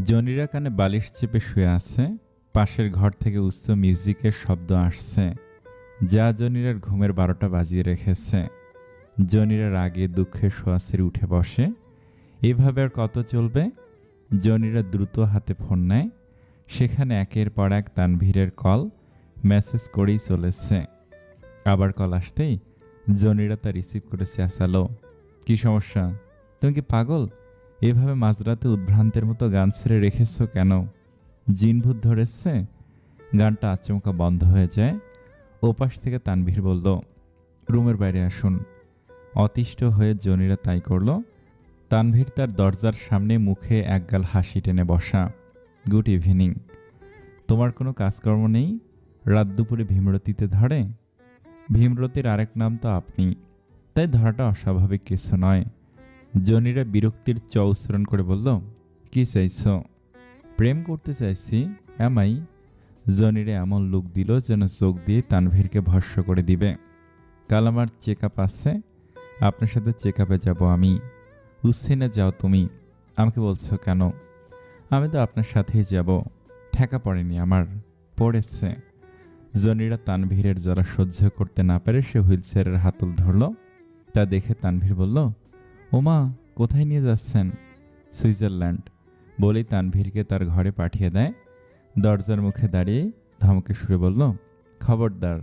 জনিরা কানে বালিশ চেপে শুয়ে আছে, পাশের ঘর থেকে উচ্চ মিউজিকের শব্দ আসছে, যা জনিরার ঘুমের বারোটা বাজিয়ে রেখেছে। জনিরার আগে দুঃখে শোয়াশের উঠে বসে। এভাবে আর কত চলবে? জনিরা দ্রুত হাতে ফোন নেয়। সেখানে একের পর এক তানভীরের কল, মেসেজ করেই চলেছে। আবার কল আসতেই জনিরা তা রিসিভ করে চেঁচালো। কী সমস্যা? তুমি কি পাগল? এভাবে মাঝরাতে উদ্ভ্রান্তের মতো গান ছেড়ে রেখেছো কেন? জিনভূত ধরেছে, গানটা আচমকা বন্ধ হয়ে যায়। ওপাশ থেকে তানভীর বলল, রুমের বাইরে আসুন। অতিষ্ঠ হয়ে জনিরা তাই করল। তানভীর তার দরজার সামনে মুখে একগাল হাসি টেনে বসা, গুড ইভিনিং। তোমার কোনো কাজকর্ম নেই? রাত দুপুরে ভীমরতিতে ধরে? ভীমরতির আরেক নাম তো আপনি, তাই ধরাটা অস্বাভাবিক কিছু নয়। জনিরা বিরক্তির চ উচ্চারণ করে বলল, কি চাইছ? প্রেম করতে চাইছি এমাই জনিরে এমন লুক দিল যেন চোখ দিয়ে তানভীরকে ভস্য করে দিবে। কাল আমার চেক আপ আছে, আপনার সাথে চেক আপে যাব আমি। উচ্ছিনে যাও তুমি। আমাকে বলছো কেন? আমি তো আপনার সাথেই যাব। ঠেকা পড়েনি আমার। পড়েছে। জনিরা তানভীরের যারা সহ্য করতে না পারে সে হুইলচেয়ারের হাতল ধরল। তা দেখে তানভীর বলল ওমা, কোথায় নিয়ে যাচ্ছেন? সুইজারল্যান্ড। বলেই তানভীরকে তার ঘরে পাঠিয়ে দেয়। দরজার মুখে দাঁড়িয়ে ধমকে সুরে বলল, খবরদার,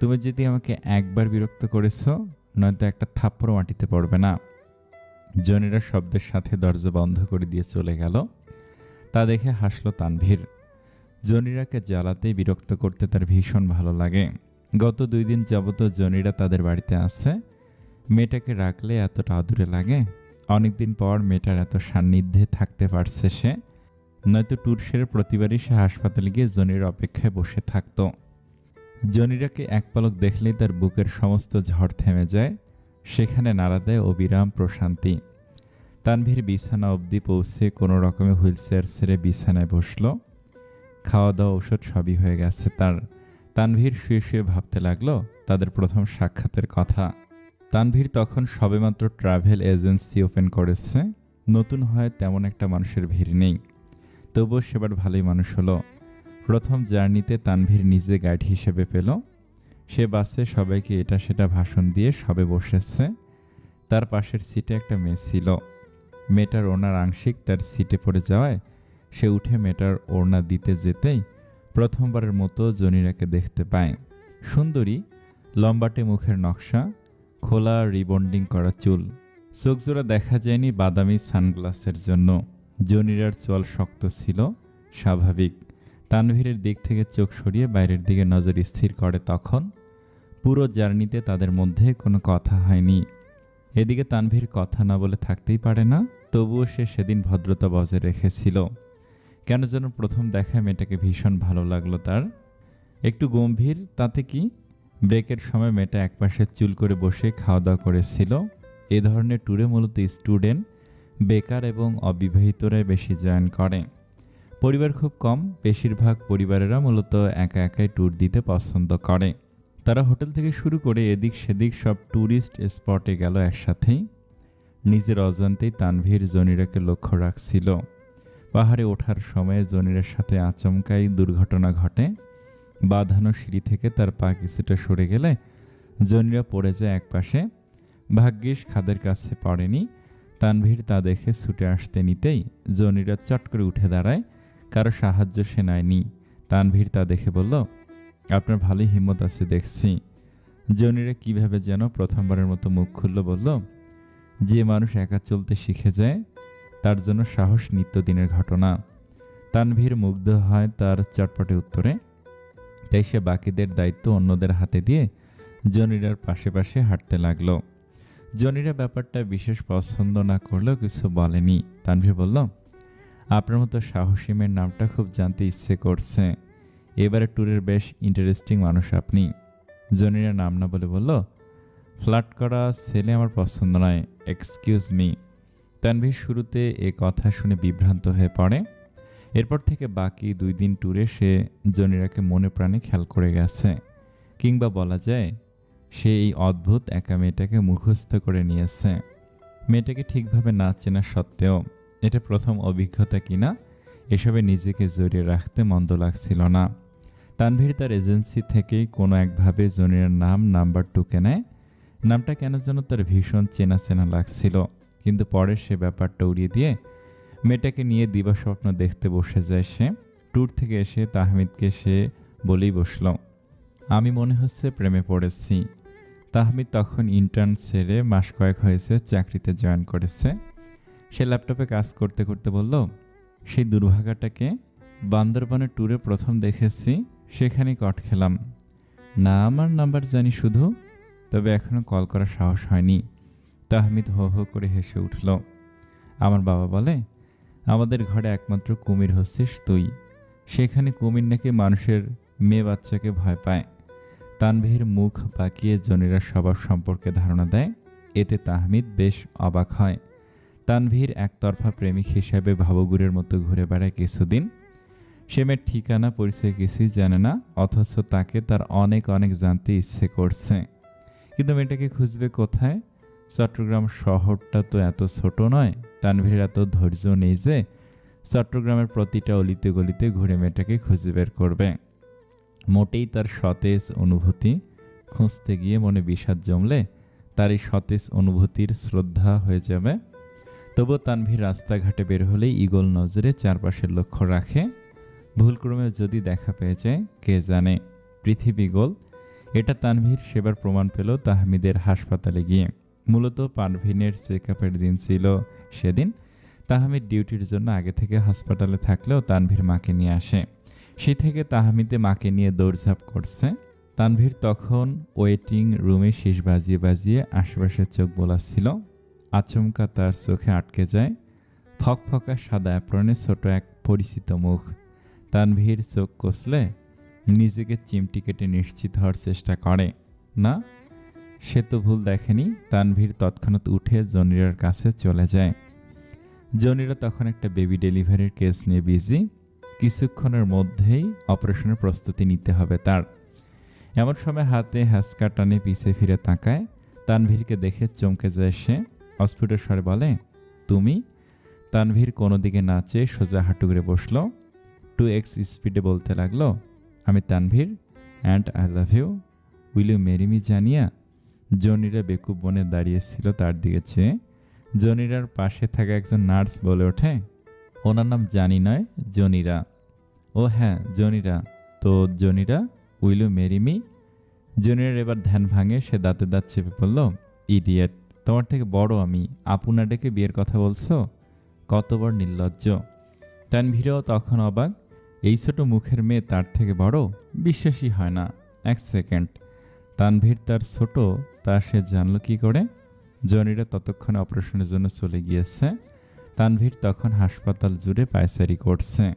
তুমি যদি আমাকে একবার বিরক্ত করেছ, নয়তো একটা থাপ্পড় মাটিতে পড়বে না। জনিরা শব্দের সাথে দরজা বন্ধ করে দিয়ে চলে গেল। তা দেখে হাসলো তানভীর। জনিরাকে জ্বালাতেই বিরক্ত করতে তার ভীষণ ভালো লাগে। গত দুই দিন যাবত জনিরা তাদের বাড়িতে আছে। মেয়েটাকে রাখলে এতটা আদুরে লাগে? অনেকদিন পর মেয়েটার এত সান্নিধ্যে থাকতে পারছে সে। নয়তো ট্যুর সেরে প্রতিবারই সে হাসপাতালে গিয়ে জনির অপেক্ষায় বসে থাকতো। জনিরাকে এক পলক দেখলেই তার বুকের সমস্ত ঝড় থেমে যায়। সেখানে নাড়া দেয় অবিরাম প্রশান্তি। তানভীর বিছানা অবধি পৌঁছে কোনো রকমে হুইল চেয়ার ছেড়ে বিছানায় বসল। খাওয়া দাওয়া ওষুধ সবই হয়ে গেছে তার। তানভীর শুয়ে শুয়ে ভাবতে লাগল, তাদের প্রথম সাক্ষাতের কথা। তানভীর তখন সবেমাত্র ট্রাভেল এজেন্সি ওপেন করেছে। নতুন হয় তেমন একটা মানুষের ভিড় নেই। তবুও সেবার ভালোই মানুষ হলো। প্রথম জার্নিতে তানভীর নিজে গাইড হিসেবে পেল। সে বাসে সবাইকে এটা সেটা ভাষণ দিয়ে সবে বসেছে। তার পাশের সিটে একটা মেয়ে ছিল। মেয়েটার ওনার আংশিক তার সিটে পড়ে যাওয়ায় সে উঠে মেয়েটার ওড়না দিতে যেতেই প্রথমবারের মতো জনিরাকে দেখতে পায়। সুন্দরী, লম্বাটে মুখের নকশা খোলা রিবন্ডিং করা চুল। চোখজোড়া দেখা যায়নি বাদামি সানগ্লাসের জন্য। জনিরার চোয়াল শক্ত ছিল, স্বাভাবিক। তানভীরের দিক থেকে চোখ সরিয়ে বাইরের দিকে নজর স্থির করে তখন। পুরো জার্নিতে তাদের মধ্যে কোনো কথা হয়নি। এদিকে তানভীর কথা না বলে থাকতেই পারে না, তবুও সে সেদিন ভদ্রতা বজায় রেখেছিল। কেন যেন প্রথম দেখায় মেয়েটাকে ভীষণ ভালো লাগল তার। একটু গম্ভীর, তাতে কি? ব্রেকের সময় মেয়েটা একপাশে চুল করে বসে খাওয়া দাওয়া করেছিল। এ ধরনের ট্যুরে মূলত স্টুডেন্ট বেকার এবং অবিবাহিতরাই বেশি জয়েন করে। পরিবার খুব কম, বেশিরভাগ পরিবারেরা মূলত একা একাই ট্যুর দিতে পছন্দ করে। তারা হোটেল থেকে শুরু করে এদিক সেদিক সব ট্যুরিস্ট স্পটে গেল একসাথেই। নিজের অজান্তেই তানভীর জনিরাকে লক্ষ্য রাখছিল। পাহাড়ে ওঠার সময় জনিরের সাথে আচমকাই দুর্ঘটনা ঘটে। বাঁধানো সিঁড়ি থেকে তার পা কিছুটা সরে গেলে জনিরা পড়ে যায় একপাশে ভাগ্যিস খাদের কাছে পড়েনি। তানভীর তা দেখে ছুটে আসতে নিতেই জনিরা চট করে উঠে দাঁড়ায়। কারও সাহায্য সে নেয়নি। তানভীর তা দেখে বলল, আপনার ভালোই হিম্মত আছে দেখছি। জনিরা কীভাবে যেন প্রথমবারের মতো মুখ খুলল, বলল, যে মানুষ একা চলতে শিখে যায়, তার জন্য সাহস নিত্যদিনের ঘটনা। তানভীর মুগ্ধ হয় তার চটপটে উত্তরে। তাই সে বাকিদের দায়িত্ব অন্যদের হাতে দিয়ে জনিরার পাশে পাশে হাঁটতে লাগল। জনিরা ব্যাপারটা বিশেষ পছন্দ না করলেও কিছু বলেনি। তানভীর বলল, আপনার মতো সাহসী মেয়ের নামটা খুব জানতে ইচ্ছে করছে। এবারে ট্যুরের বেশ ইন্টারেস্টিং মানুষ আপনি। জনিরা নাম না বলে বলল ফ্লাট করা ছেলে আমার পছন্দ নয় এক্সকিউজ মি তানভীর শুরুতে এ কথা শুনে বিভ্রান্ত হয়ে পড়ে। এরপর থেকে বাকি দুই দিন ট্যুরে সে জনিরাকে মনে প্রাণে খেয়াল করে গেছে। কিংবা বলা যায়, সে এই অদ্ভুত একা মেয়েটাকে মুখস্থ করে নিয়েছে। মেয়েটাকে ঠিকভাবে না চেনা সত্ত্বেও, এটা প্রথম অভিজ্ঞতা কিনা, এসবে নিজেকে জড়িয়ে রাখতে মন্দ লাগছিল না। তানভীর তার এজেন্সি থেকেই কোনো একভাবে জনিরার নাম, নাম্বার টুকে নেয়। নামটা কেন যেন তার ভীষণ চেনা চেনা লাগছিল। কিন্তু পরে সে ব্যাপারটা উড়িয়ে দিয়ে মেয়েটাকে নিয়ে দিবা স্বপ্ন দেখতে বসে যায় সে। ট্যুর থেকে এসে তাহমিদকে সে বলেই বসল, আমি মনে হচ্ছে প্রেমে পড়েছি। তাহমিদ তখন ইন্টার্ন ছেড়ে মাস কয়েক হয়েছে চাকরিতে জয়েন করেছে। সে ল্যাপটপে কাজ করতে করতে বলল, সেই দুর্ভাগাটাকে বান্দরবানের ট্যুরে প্রথম দেখেছি সেখানে কট খেলাম। না আমার নাম্বার জানি শুধু, তবে এখনও কল করার সাহস হয়নি। তাহমিদ হো হো করে হেসে উঠল। আমার বাবা বলে আমাদের ঘরে একমাত্র কুমির হচ্ছিস তুই। সেখানে কুমির নাকি মানুষের মেয়ে বাচ্চাকে ভয় পায়। তানভীর মুখ বাঁকিয়ে জনিরার স্বভাব সম্পর্কে ধারণা দেয়। এতে তাহমিদ বেশ অবাক হয়। তানভীর একতরফা প্রেমিক হিসাবে ভাবগুরের মতো ঘুরে বেড়ায় কিছুদিন। সে মেয়ের ঠিকানা, পরিচয় কিছুই জানে না, অথচ তাকে তার অনেক অনেক জানতে ইচ্ছে করছে। কিন্তু মেয়েটাকে খুঁজবে কোথায়? চট্টগ্রাম শহরটা তো এত ছোট নয়, তানভীরের এত ধৈর্য নেই যে চট্টগ্রামের প্রতিটা অলিতে গলিতে ঘুরে মেয়েটাকে খুঁজে বের করবে। মোটেই তার সতেজ অনুভূতি খুঁজতে গিয়ে মনে বিষাদ জমলে তার এই সতেজ অনুভূতির শ্রদ্ধা হয়ে যাবে। তবুও তানভীর রাস্তাঘাটে বের হলেই ইগল নজরে চারপাশের লক্ষ্য রাখে। ভুলক্রমে যদি দেখা পেয়ে যায়, কে জানে? পৃথিবী গোল এটা তানভীর সেবার প্রমাণ পেল তাহমিদের হাসপাতালে গিয়ে। মূলত পারভিনের চেক আপের দিন ছিল সেদিন। তাহমিদ ডিউটির জন্য আগে থেকে হাসপাতালে থাকলেও তানভীর মাকে নিয়ে আসে। সে থেকে তাহমিদে মাকে নিয়ে দৌড়ঝাঁপ করছে। তানভীর তখন ওয়েটিং রুমে শীষ বাজিয়ে বাজিয়ে আশেপাশে চোখ বোলাচ্ছিল। আচমকা তার চোখে আটকে যায়। ফকফকা সাদা অ্যাপ্রনে ছোট এক পরিচিত মুখ। তানভীর চোখ কষলে নিজেকে চিমটি কেটে নিশ্চিত হওয়ার চেষ্টা করে। না সে তো ভুল দেখেনি। তানভীর তৎক্ষণাৎ উঠে জনিরার কাছে চলে যায়। জনিরা তখন একটা বেবি ডেলিভারির কেস নিয়ে বিজি কিছুক্ষণের মধ্যেই অপারেশনের প্রস্তুতি নিতে হবে তার। এমন সময় হাতে হ্যাসকা টানে পিছে ফিরে তাকায়। তানভীরকে দেখে চমকে যায় সে। অস্ফুট স্বরে বলে, তুমি? তানভীর কোনো দিকে নাচে সোজা হাঁটুগড়ে বসল। টু এক্স স্পিডে বলতে লাগল, আমি Tanvir and I love you will you marry me Janiya Jonira বেকুব বনে দাঁড়িয়েছিল তার দিকে চেয়ে। জনিরার পাশে থাকা একজন নার্স বলে ওঠে, ওনার নাম জানি নয়, জনিরা। ও হ্যাঁ জনিরা। তো Jonira? Will you marry me? জনিরার এবার ধ্যান ভাঙে, সে দাঁতে দাঁত চেপে পড়ল ইডিয়েট, তোমার থেকে বড় আমি আপুনা ডেকে বিয়ের কথা বলছো? কত বড় নির্লজ্জ। তানভীরও তখন অবাক, এই ছোট মুখের মেয়ে তার থেকে বড়? বিশ্বাসই হয় না, এক সেকেন্ড। তানভীর তার ছোট, তা সে জানলো কি করে? জনিরা ততক্ষণে অপারেশনের জন্য চলে গিয়েছে। তানভীর তখন হাসপাতাল জুড়ে পায়চারি করছে।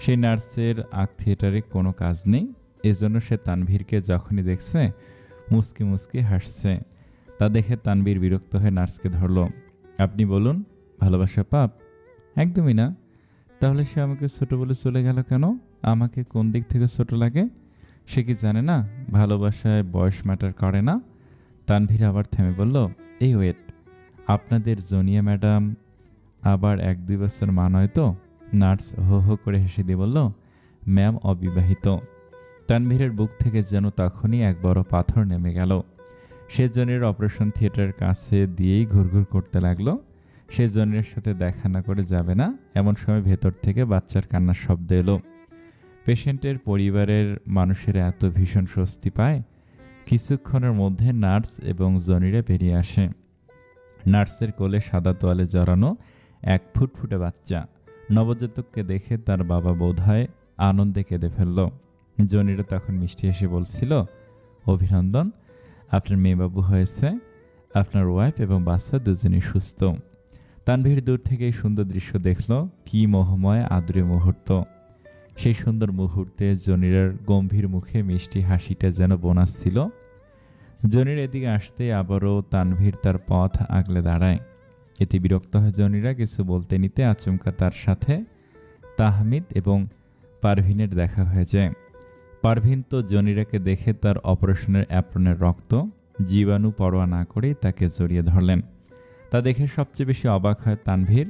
সেই নার্সের আগ থিয়েটারে কোনো কাজ নেই। এজন্য সে তানভীরকে যখনই দেখছে, মুসকি মুসকি হাসছে। তা দেখে তানভীর বিরক্ত হয়ে নার্সকে ধরল, আপনি বলুন, ভালোবাসা পাপ? একদমই না। তাহলে সে আমাকে ছোট বলে চলে গেল কেন? আমাকে কোন দিক থেকে ছোট লাগে? সে কি জানে না? ভালোবাসায় বয়স ম্যাটার করে না? তানভীর আবার থেমে বলল, এই ওয়েট আপনাদের জনিয়া ম্যাডাম আবার এক দুই বছর মা নয় তো? নার্স হো হো করে হেসে দিয়ে বলল, ম্যাম অবিবাহিত। তানভীরের বুক থেকে যেন তখনই এক বড় পাথর নেমে গেল। সে জনের অপারেশন থিয়েটারের কাছে দিয়েই ঘুরঘুর করতে লাগল। সে জনের সাথে দেখা না করে যাবে না, এমন সময় ভেতর থেকে বাচ্চার কান্নার শব্দ এলো। পেশেন্টের পরিবারের মানুষেরা এত ভীষণ স্বস্তি পায়, কিছুক্ষণের মধ্যে নার্স এবং জনিরা বেরিয়ে আসে। নার্সের কোলে সাদা তোয়ালে জড়ানো এক ফুটফুটে বাচ্চা। নবজাতককে দেখে তার বাবা বোধহয় আনন্দে কেঁদে ফেলল। জনিরা তখন মিষ্টি এসে বলছিল, অভিনন্দন, আপনার মেয়েবাবু হয়েছে, আপনার ওয়াইফ এবং বাচ্চা দুজনই সুস্থ। তানভীর দূর থেকে এই সুন্দর দৃশ্য দেখল, কি মোহময় আদুরে মুহূর্ত। সেই সুন্দর মুহূর্তে জনিরার গম্ভীর মুখে মিষ্টি হাসিটা যেন বোনাস ছিল। জনির এদিকে আসতে আবারও তানভীর তার পথ আগলে দাঁড়ায়। এতে বিরক্ত হয় জনিরা কিছু বলতে নিতে আচমকা তার সাথে। তাহমিদ এবং পারভিনের দেখা হয়ে যায় পারভিন তো জনিরাকে দেখে তার অপারেশনের অ্যাপ্রনের রক্ত, জীবাণু পরোয়া না করেই তাকে জড়িয়ে ধরলেন। তা দেখে সবচেয়ে বেশি অবাক হয় তানভীর।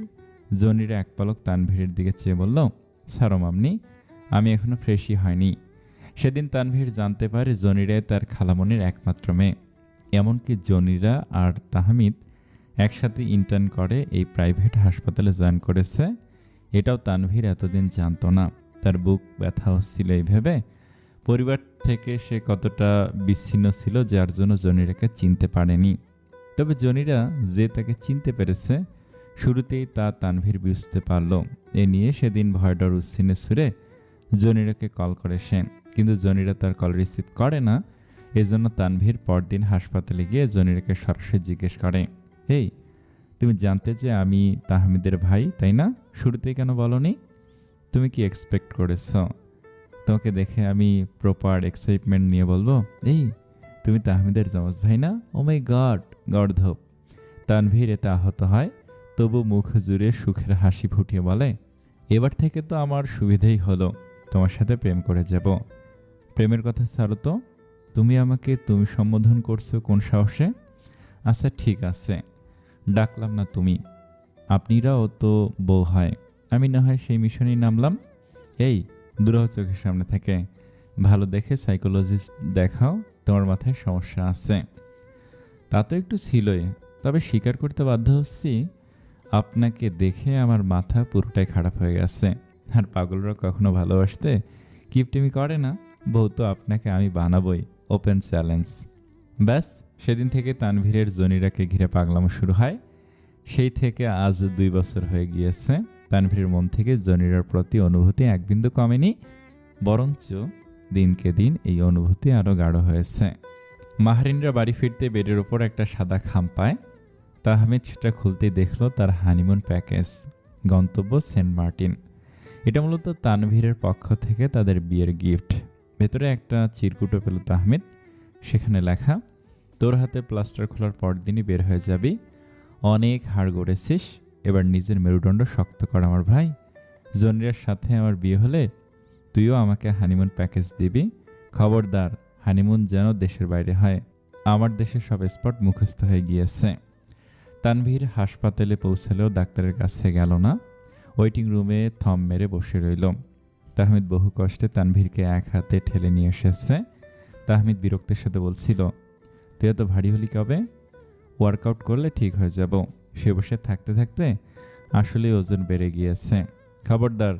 জনিরা এক পলক তানভীরের দিকে চেয়ে বলল সারো মামনি আমি এখনও ফ্রেশই হয়নি। সেদিন তানভীর জানতে পারে জনিরাই তার খালামনির একমাত্র মেয়ে। এমনকি জনিরা আর তাহমিদ একসাথে ইন্টার্ন করে এই প্রাইভেট হাসপাতালে জয়েন করেছে। এটাও তানভীর এতদিন জানতো না। তার বুক ব্যথা হচ্ছিল এই ভেবে পরিবার থেকে সে কতটা বিচ্ছিন্ন ছিল যার জন্য জনিরাকে চিনতে পারেনি। তবে জনিরা যে তাকে চিনতে পেরেছে, শুরুতেই তা তানভীর বুঝতে পারল। এ নিয়ে সেদিন ভয়ডর উচ্ছিনে সুরে জনিরাকে কল করে সে কিন্তু জনিরা তার কল রিসিভ করে না। এজন্য তানভীর পরদিন হাসপাতালে গিয়ে জনিরাকে সরাসরি জিজ্ঞেস করে, হেই, তুমি জানতে যে আমি তাহমিদের ভাই, তাই না? শুরুতেই কেন বলনি? তুমি কি এক্সপেক্ট করেছ? তোমাকে দেখে আমি প্রপার এক্সাইটমেন্ট নিয়ে বলব? এই, তুমি তাহমিদের জমজ ভাই না? ও মাই গড গর্ধব। তানভীর এতে আহত হয়। তবু মুখ জুড়ে সুখের হাসি ফুটিয়ে বলে, এবার থেকে তো আমার সুবিধেই হলো। তোমার সাথে প্রেম করে যাব। প্রেমের কথা ছাড়ো তো। তুমি আমাকে, তুমি সম্বোধন করছ কোন সাহসে? আচ্ছা ঠিক আছে। ডাকলাম না তুমি। আপনিরাও তো বউ হয়। আমি না হয় সেই মিশনেই নামলাম। এই, দূরহ চোখের সামনে থেকে। ভালো দেখে সাইকোলজিস্ট দেখাও, তোমার মাথায় সমস্যা আছে। তা তো একটু ছিলই, তবে স্বীকার করতে বাধ্য হচ্ছি, আপনাকে দেখে আমার মাথা পুরোটাই খারাপ হয়ে গেছে। আর পাগলরা কখনো ভালোবাসতে কিপটিমি করে না, বউ তো আপনাকে আমি বানাবই ওপেন চ্যালেঞ্জ ব্যাস, সেদিন থেকে তানভীরের জনিরাকে ঘিরে পাগলামো শুরু হয়। সেই থেকে আজ দুই বছর হয়ে গিয়েছে, তানভীরের মন থেকে জনিরার প্রতি অনুভূতি এক বিন্দু কমেনি, বরঞ্চ দিনকে দিন এই অনুভূতি আরও গাঢ় হয়েছে। মাহারিনরা বাড়ি ফিরতে বেডের ওপর একটা সাদা খাম পায়। তাহমিদ সেটা খুলতেই দেখল তার হানিমুন প্যাকেজ গন্তব্য সেন্ট মার্টিন। এটা মূলত তানভীরের পক্ষ থেকে তাদের বিয়ের গিফট। ভেতরে একটা চিরকুটো পেল তাহমিদ সেখানে লেখা, তোর হাতে প্লাস্টার খোলার পরদিনই বের হয়ে যাবি। অনেক হাড় গড়েছিস, এবার নিজের মেরুদণ্ড শক্ত কর আমার ভাই। জনিরার সাথে আমার বিয়ে হলে তুইও আমাকে হানিমুন প্যাকেজ দিবি। খবরদার, হানিমুন যেন দেশের বাইরে হয়। আমার দেশে সব স্পট মুখস্থ হয়ে গিয়েছে। তানভীর হাসপাতালে পৌঁছালেও ডাক্তারের কাছে গেল না। ওয়েটিং রুমে থম মেরে বসে রইল। তাহমিদ বহু কষ্টে তানভীরকে এক হাতে ঠেলে নিয়ে এসেছে। তাহমিদ বিরক্তের সাথে বলছিল, তুই এত ভারী হলি কবে? ওয়ার্কআউট করলে ঠিক হয়ে যাব। সে বসে থাকতে থাকতে আসলে ওজন বেড়ে গিয়েছে। খবরদার,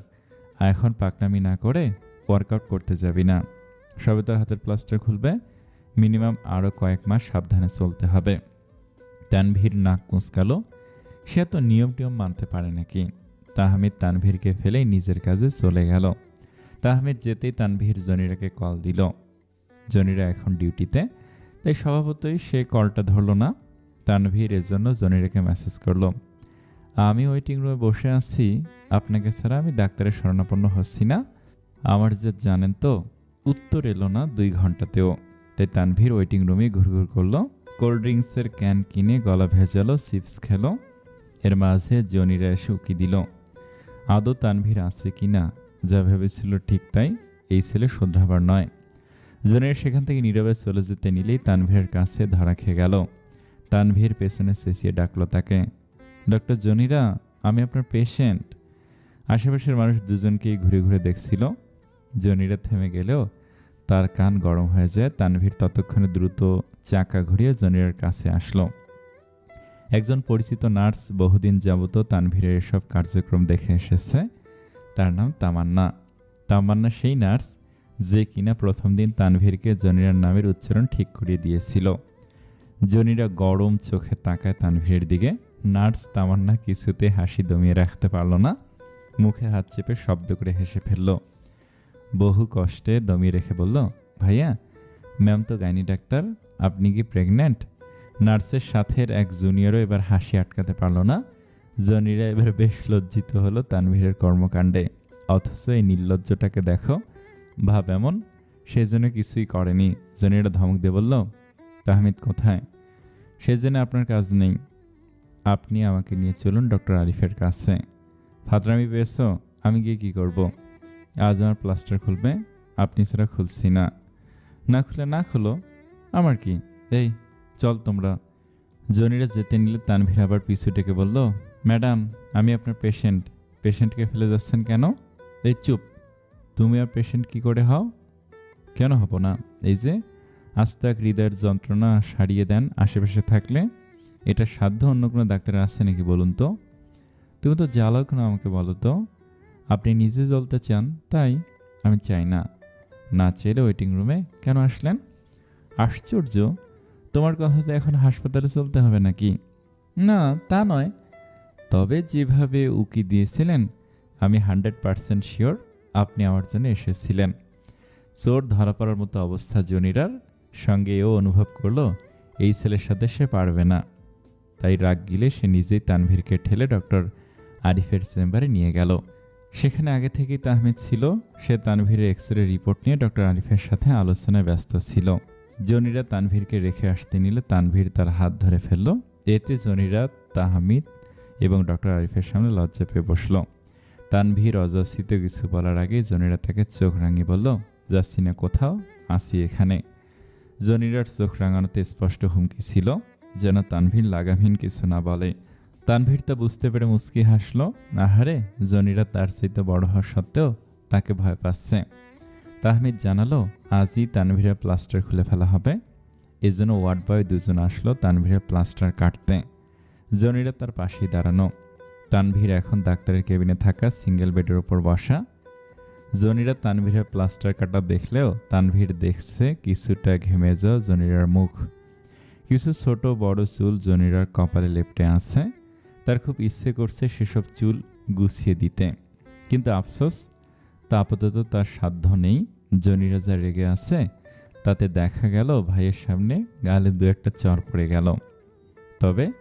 এখন পাকনামি না করে ওয়ার্কআউট করতে যাবি না। সবে তোর হাতের প্লাস্টার খুলবে। মিনিমাম আরও কয়েক মাস সাবধানে চলতে হবে। তানভীর নাক কুঁচকালো। সে তো নিয়ম টিয়ম মানতে পারে নাকি? তাহমিদ তানভীরকে ফেলেই নিজের কাজে চলে গেল। তাহমিদ যেতেই তানভীর জনিরাকে কল দিল। জনিরা এখন ডিউটিতে, তাই স্বভাবতই সে কলটা ধরল না। তানভীর এর জন্য জনিরাকে মেসেজ করল, আমি ওয়েটিং রুমে বসে আছি, আপনাকে ছাড়া আমি ডাক্তারের শরণাপন্ন হচ্ছি না। আমার যে জানেন তো, উত্তর এলো না দুই ঘন্টাতেও। তাই তানভীর ওয়েটিং রুমে ঘুরঘুর করল কোল্ড ড্রিঙ্কসের ক্যান কিনে গলা ভেজালো চিপস খেলো। এর মাঝে জনিরা এসে উকি দিল আদৌ তানভীর আছে কি না, যা ভেবেছিল ঠিক তাই এই ছেলে শোধরাবার নয়। জনের সেখান থেকে নীরবে চলে যেতে নিলেই তানভীরের কাছে ধরা খেয়ে গেল। তানভীর পেছনে চেঁচিয়ে ডাকলো তাকে, ডক্টর জনিরা, আমি আপনার পেশেন্ট। আশেপাশের মানুষ দুজনকেই ঘুরে ঘুরে দেখছিল। জনিরা থেমে গেলেও তার কান গরম হয়ে যায়। তানভীর ততক্ষণে দ্রুত চাকা ঘুরিয়ে জনিরার কাছে আসলো। একজন পরিচিত নার্স বহুদিন যাবত তানভীরের এসব কার্যক্রম দেখে এসেছে। তার নাম তামান্না। তামান্না সেই নার্স যে কিনা প্রথম দিন তানভীরকে জনিরার নামের উচ্চারণ ঠিক করিয়ে দিয়েছিল। জনিরা গরম চোখে তাকায় তানভীরের দিকে। নার্স তামান্না কিছুতে হাসি দমিয়ে রাখতে পারল না। মুখে হাত চেপে শব্দ করে হেসে ফেলল। বহু কষ্টে দমিয়ে রেখে বলল, ভাইয়া, ম্যাম তো গাইনি ডাক্তার। আপনি কি প্রেগন্যান্ট? নার্সের সাথের এক জুনিয়রও এবার হাসি আটকাতে পারল না। জনিরা এবার বেশ লজ্জিত হলো তানভীরের কর্মকাণ্ডে। অথচ এই নির্লজ্জটাকে দেখো, ভাব এমন, সে যেন কিছুই করেনি। জনিরা ধমক দিয়ে বলল, তাহমিদ কোথায়? সে যেন আপনার কাজ নেই। আপনি আমাকে নিয়ে চলুন ডক্টর আরিফের কাছে। ফাতরামি পেয়েছ? আমি গিয়ে কি করব। আজ আমার প্লাস্টার খুলবে, আপনি ছাড়া খুলছি না। না খুলে না খুলো, আমার কি? এই চল তোমরা। জনিরা যেতে নিলে তানভীর আবার পিছু ডেকে বলল, ম্যাডাম, আমি আপনার পেশেন্ট। পেশেন্টকে ফেলে যাচ্ছেন কেন? এই চুপ। তুমি আর পেশেন্ট কি করে হও? কেন হব না? এই যে, আস্তাক হৃদয়ের যন্ত্রণা সারিয়ে দেন আশেপাশে থাকলে। এটা সাধ্য অন্য কোনো ডাক্তার আছে নাকি বলুন তো? তুমি তো জ্বালাও না আমাকে বলো তো? আপনি নিজে জ্বলতে চান, তাই আমি চাই না। না চেলে ওয়েটিং রুমে কেন আসলেন? আশ্চর্য! তোমার কথাতে এখন হাসপাতালে চলতে হবে নাকি? না, তা নয়। তবে যেভাবে উকি দিয়েছিলেন, আমি হান্ড্রেড পারসেন্ট শিওর আপনি আমার জন্য এসেছিলেন। চোর ধরা পড়ার মতো অবস্থা জনিরার সঙ্গে এও অনুভব করল, এই ছেলের সাথে সে পারবে না। তাই রাগ গিলে সে নিজেই তানভীরকে ঠেলে ডক্টর আরিফের চেম্বারে নিয়ে গেল। সেখানে আগে থেকেই তাহমিদ ছিল, সে তানভীরের এক্স রে রিপোর্ট নিয়ে ডক্টর আরিফের সাথে আলোচনায় ব্যস্ত ছিল। জনিরা তানভীরকে রেখে আসতে নিলে তানভীর তার হাত ধরে ফেলল। এতে জনিরা তাহমিদ এবং ডক্টর আরিফের সামনে লজ্জা পেয়ে বসল। তানভীর অজাসিত কিছু বলার আগে জনিরা তাকে চোখ রাঙিয়ে বলল, যাচ্ছি না কোথাও, আসি এখানে। জনিরার চোখ রাঙানোতে স্পষ্ট হুমকি ছিল, যেন তানভীর লাগামহীন কিছু না বলে। তানভীর তা বুঝতে পেরে মুচকি হাসলো, আহারে, জনিরা তার চাইতে বড় হওয়া সত্ত্বেও তাকে ভয় পাচ্ছে। তাহমিদ জানালো, আজই তানভীরের প্লাস্টার খুলে ফেলা হবে। এজন্য ওয়ার্ড বয় দুজন আসলো তানভীরের প্লাস্টার কাটতে। জনিরা তার পাশেই দাঁড়ানো। তানভীর এখন ডাক্তারের কেবিনে থাকা সিঙ্গেল বেডের ওপর বসা। জনিরা তানভীরের প্লাস্টার কাটা দেখলেও তানভীর দেখছে কিছুটা ঘেমে যাওয়া জনিরার মুখ। কিছু ছোট বড় চুল জনিরার কপালে লেপটে আছে। তার খুব ইচ্ছে করছে সেসব চুল গুছিয়ে দিতে। কিন্তু আফসোস তা আপাতত তার সাধ্য নেই। জনিরা যা রেগে আছে। তাতে দেখা গেল ভাইয়ের সামনে গালে দু একটা চর পড়ে গেল। তবে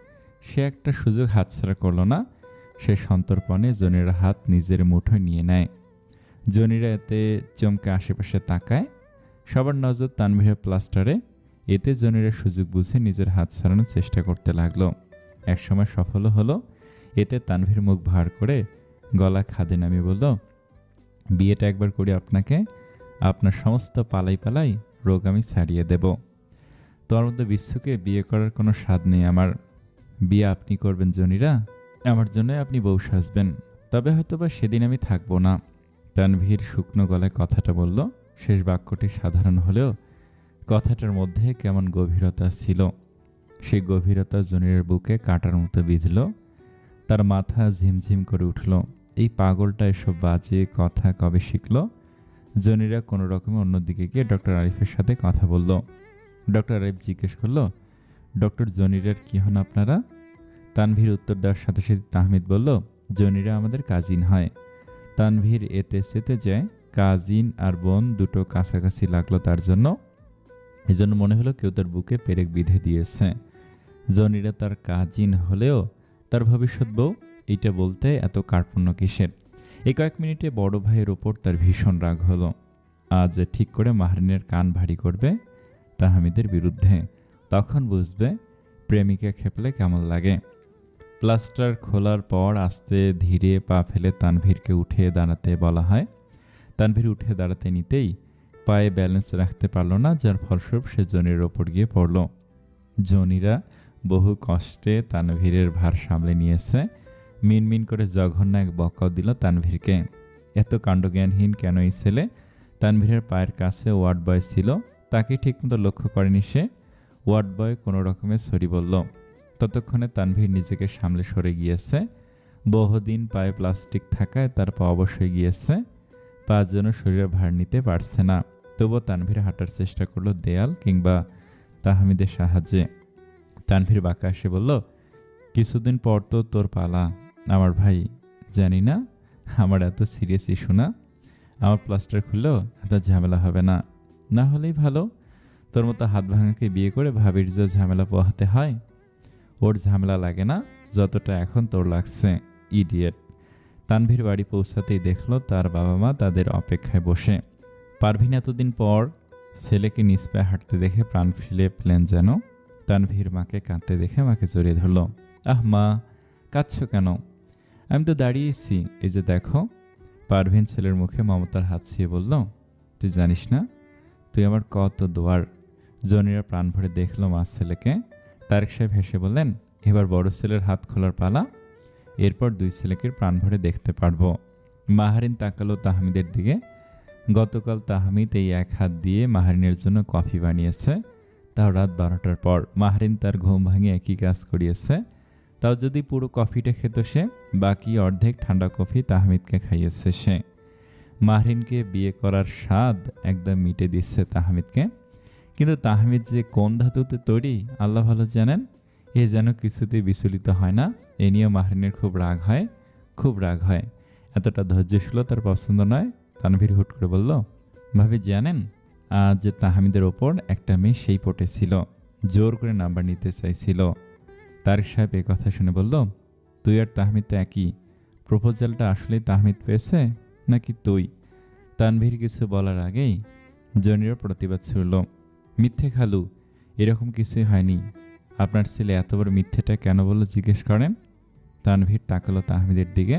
সে একটা সুযোগ হাতছাড়া করল না। সে সন্তর্পণে জনির হাত নিজের মুঠোয় নিয়ে নেয়। জনিরা এতে চমকে আশেপাশে তাকায়। সবার নজর তানভীরের প্লাস্টারে। এতে জনিরা সুযোগ বুঝে নিজের হাত ছাড়ানোর চেষ্টা করতে লাগল। একসময় সফল হলো। এতে তানভীর মুখ ভার করে গলা খাদে নামিয়ে বলল বিয়েটা একবার করি আপনাকে। আপনার সমস্ত পালাই পালাই রোগ আমি ছাড়িয়ে দেব। তোর মধ্যে বিশ্বকে বিয়ে করার কোনো স্বাদ নেই আমার। বিয়ে আপনি করবেন জনিরা, আমার জন্য আপনি বউ সাজবেন। তবে হয়তোবা সেদিন আমি থাকব না। তানভীর শুকনো গলায় কথাটা বলল, শেষ বাক্যটি সাধারণ হলেও কথাটার মধ্যে কেমন গভীরতা ছিল। সেই গভীরতা জনিরের বুকে কাটার মতো বিঁধল, তার মাথা ঝিমঝিম করে উঠল। এই পাগলটা এসব বাজে কথা কবে শিখল? জনিরা কোনো রকমে অন্যদিকে গিয়ে ডক্টর আরিফের সাথে কথা বলল। ডক্টর আরিফ জিজ্ঞেস করল, ডক্টর জনিরার কী হন আপনারা? তানভীর উত্তর দেওয়ার সাথে সাথে তাহমিদ বলল, জনিরা আমাদের কাজিন হয়। তানভীর এতে সেতে যায় কাজিন আর বোন দুটো কাছাকাছি লাগল তার জন্য। এজন্য মনে হলো কেউ তার বুকে পেরেক বিধে দিয়েছে। জনিরা তার কাজিন হলেও তার ভবিষ্যৎ বউ এইটা বলতে এত কার্পণ্য কিসের? এই কয়েক মিনিটে বড় ভাইয়ের ওপর তার ভীষণ রাগ হলো। আজ ঠিক করে মাহরিনের কান ভারী করবে তাহামিদের বিরুদ্ধে, তখন বুঝবে প্রেমিকা খেপলে কেমন লাগে। প্লাস্টার খোলার পর আস্তে ধীরে পা ফেলে তানভীরকে উঠে দাঁড়াতে বলা হয়। তানভীর উঠে দাঁড়াতে নিতেই পায়ে ব্যালেন্স রাখতে পারল না, যার ফলস্বরূপ সে জনির ওপর গিয়ে পড়ল। জনিরা বহু কষ্টে তানভীরের ভার সামলে নিয়েছে। মিনমিন করে জঘন্য এক বকাও দিল তানভীরকে। এত কাণ্ডজ্ঞানহীন কেন এই ছেলে? তানভীরের পায়ের কাছে ওয়ার্ড বয় ছিল, তাকে ঠিকমতো লক্ষ্য করেনি সে। ওয়ার্ড বয় কোনো রকমে সরি বলল। ততক্ষণে তানভীর নিজেকে সামলে সরে গিয়েছে। বহুদিন পায়ে প্লাস্টিক থাকায় তার পা অবশ্যই গিয়েছে। পা যেন শরীরে ভার নিতে পারছে না। তবুও তানভীর হাঁটার চেষ্টা করল দেয়াল কিংবা তাহমিদের সাহায্যে। তানভীর বাঁকা এসে বলল, কিছুদিন পর তো তোর পালা। আমার ভাই জানি না, আমার এত সিরিয়াস ইস্যু না, আমার প্লাস্টার খুললেও এত ঝামেলা হবে না। না হলেই ভালো, তোর মতো হাত ভাঙাকে বিয়ে করে ভাবির যে ঝামেলা পোহাতে হয়, ওর ঝামেলা লাগে না, যতটা এখন তোর লাগছে ইডিয়েট তানভীর বাড়ি পৌঁছাতেই দেখল তার বাবা মা তাদের অপেক্ষায় বসে। পারভিন এতদিন পর ছেলেকে নিজ পায়ে হাঁটতে দেখে প্রাণ ফিলে প্লেন যেন। তানভীর মাকে কাঁদতে দেখে মাকে জড়িয়ে ধরল। আহ মা, কাঁদছ কেন? আমি তো দাঁড়িয়েছি এই যে দেখো, পারভিন ছেলের মুখে মমতার হাত ছিয়ে বলল, তুই জানিস না, তুই আমার কত দোয়ার। জনিরা প্রাণ ভরে দেখল মা ছেলেকে। তারেক সাহেব হেসে বললেন, এবার বড় ছেলের হাত খোলার পালা, এরপর দুই ছেলেকে প্রাণ ভরে দেখতে পারব। মাহারিন তাকালো তাহমিদের দিকে। গতকাল তাহমিদ এই এক হাত দিয়ে মাহারিনের জন্য কফি বানিয়েছে। তাও রাত বারোটার পর মাহারিন তার ঘুম ভাঙিয়ে একই কাজ করিয়েছে। তাও যদি পুরো কফিটা খেত সে, বাকি অর্ধেক ঠান্ডা কফি তাহমিদকে খাইয়েছে সে। মাহরিনকে বিয়ে করার স্বাদ একদম মিটে দিচ্ছে তাহমিদকে। কিন্তু তাহমিদ যে কোন ধাতুতে তৈরি, আল্লাহ ভালো জানেন, এ যেন কিছুতেই বিচলিত হয় না। এ নিয়েও মাহরিনের খুব রাগ হয়, খুব রাগ হয়। এতটা ধৈর্যশীল তার পছন্দ নয়, তানভীর হুট করে বলল, ভাবি, জানেন, আজ যে তাহমিদের ওপর একটা মেয়ে সেই পটে ছিল, জোর করে নাম্বার নিতে চাইছিল। তারিক সাহেব এ কথা শুনে বলল, তুই আর তাহমিদ তো একই। প্রপোজালটা আসলেই তাহমিদ পেয়েছে নাকি তুই? তানভীর কিছু বলার আগেই জনির প্রতিবাদ ছুড়ল, মিথ্যে খালু, এরকম কিছুই হয়নি। আপনার ছেলে এত বড় মিথ্যেটা কেন বলল জিজ্ঞেস করেন? তানভীর তাকালো তাহমিদের দিকে।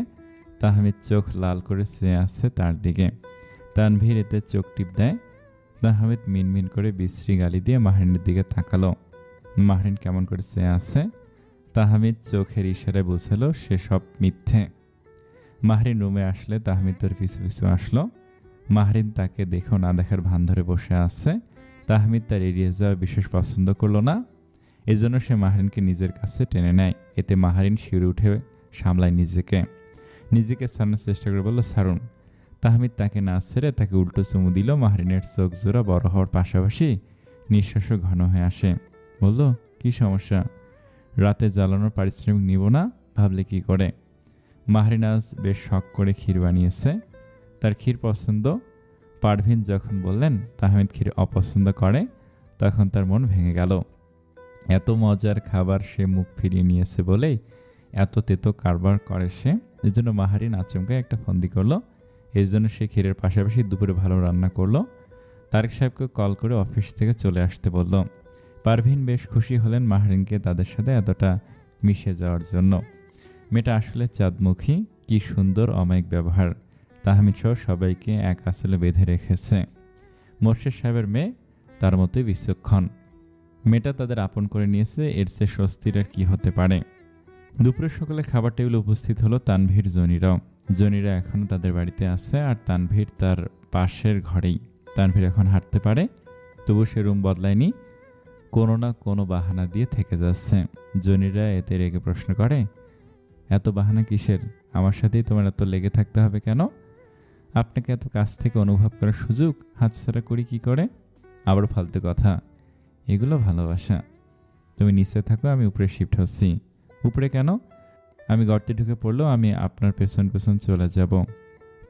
তাহমিদ চোখ লাল করে চেয়ে আসছে তার দিকে। তানভীর এতে চোখ টিপ দেয়। তাহমিদ মিনমিন করে বিশ্রী গালি দিয়ে মাহরিনের দিকে তাকালো। মাহরিন কেমন করে চেয়ে আসছে তাহমিদ চোখের ইশারায় বুঝালো সে সব মিথ্যে। মাহরিন রুমে আসলে তাহমিদ তার পিছু পিছু আসলো। মাহরিন তাকে দেখেও না দেখার ভান ধরে বসে আছে। তাহমিদ তার এড়িয়ে যাওয়া বিশেষ পছন্দ করল না। এজন্য সে মাহরিনকে নিজের কাছে টেনে নেয়। এতে মাহরিন শিউরে উঠে সামলায় নিজেকে। নিজেকে সারানোর চেষ্টা করে বলল সারুন তাহমিদ তাকে না ছেড়ে তাকে উল্টো চুমু দিল। মাহরিনের চোখ জোড়া বড় হওয়ার পাশাপাশি নিঃশ্বাসও ঘন হয়ে আসে। বলল, কি সমস্যা? রাতে জ্বালানোর পারিশ্রমিক নিব না, ভাবলে কি করে? মাহরিন আজ বেশ শখ করে ক্ষীর বানিয়েছে। তার ক্ষীর পছন্দ। পারভিন যখন বললেন, তাহমিদ ক্ষীর অপছন্দ করে? তখন তার মন ভেঙে গেল। এত মজার খাবার সে মুখ ফিরিয়ে নিয়েছে বলেই এত তেতো কারবার করে সে। এই জন্য মাহারিন আচমকায় একটা ফন্দি করল। এই জন্য সে ক্ষীরের পাশাপাশি দুপুরে ভালো রান্না করল। তারেক সাহেবকে কল করে অফিস থেকে চলে আসতে বলল পারভিন বেশ খুশি হলেন মাহরিনকে তাদের সাথে এতটা মিশে যাওয়ার জন্য। মেয়েটা আসলে চাঁদমুখী, কি সুন্দর, অমায়িক ব্যবহার। তাহমিদ সহ সবাইকে এক আসলে বেঁধে রেখেছে। মোর্শেদ সাহেবের মেয়ে, তার মতোই বিচক্ষণ। মেয়েটা তাদের আপন করে নিয়েছে, এর চেয়ে স্বস্তির আর কি হতে পারে? দুপুরের সকালে খাবার টেবিলে উপস্থিত হলো তানভীর, জনিরাও। জনিরা এখনও তাদের বাড়িতে আছে আর তানভীর তার পাশের ঘরেই। তানভীর এখন হাঁটতে পারে তবু সে রুম বদলায়নি। কোনো না কোনো বাহানা দিয়ে থেকে যাচ্ছে। জনিরা এতে রেগে প্রশ্ন করে, এত বাহানা কিসের? আমার সাথেই তোমার এত লেগে থাকতে হবে কেন? আপনাকে এত কাছ থেকে অনুভব করার সুযোগ? হাতছাড়া করি কি করে? আবার ফালতু কথা, এগুলো ভালোবাসা। তুমি নিচে থাকো, আমি উপরে শিফট হচ্ছি। উপরে কেন? আমি গর্তে ঢুকে পড়লেও আমি আপনার পেছন পেছন চলে যাব।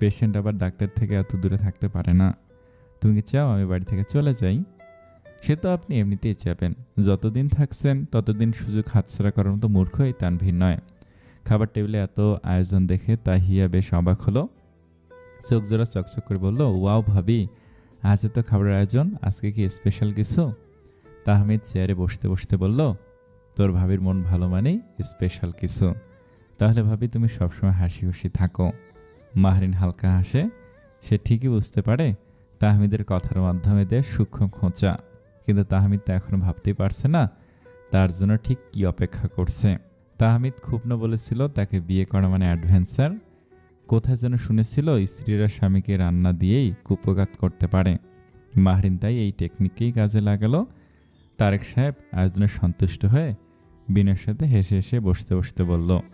পেশেন্ট আবার ডাক্তার থেকে এত দূরে থাকতে পারে না। তুমি চাও আমি বাড়ি থেকে চলে যাই? সে তো আপনি এমনিতেই চাপেন। যতদিন থাকছেন, ততদিন সুযোগ হাতছাড়া করার মতো মূর্খই তানভীর নয়। খাবার টেবিলে এত আয়োজন দেখে তাহিয়া বেশ অবাক হলো। চোখ জোড়া চকচক করে বলল, ওয়াও ভাবি, আজ এত খাবারের আয়োজন, আজকে কি স্পেশাল কিছু? তাহমিদ চেয়ারে বসতে বসতে বলল, তোর ভাবির মন ভালো মানেই স্পেশাল কিছু। তাহলে ভাবি, তুমি সবসময় হাসি খুশি থাকো। মাহরিন হালকা হাসে, সে ঠিকই বুঝতে পারে, তাহমিদের কথার মাধ্যমে দেয় সূক্ষ্ম খোঁচা। কিন্তু তাহমিদ তো এখনও ভাবতেই পারছে না তার জন্য ঠিক কি অপেক্ষা করছে। তাহমিদ ক্ষুব্ন বলেছিল তাকে বিয়ে করা মানে অ্যাডভেঞ্চার। কোথায় যেন শুনেছিল স্ত্রীরা স্বামীকে রান্না দিয়েই কুপঘাত করতে পারে। মাহরিন তাই এই টেকনিককেই কাজে লাগালো। তারেক সাহেব আয়োজনে সন্তুষ্ট হয়ে বিনয়ের সাথে হেসে হেসে বসতে বসতে বলল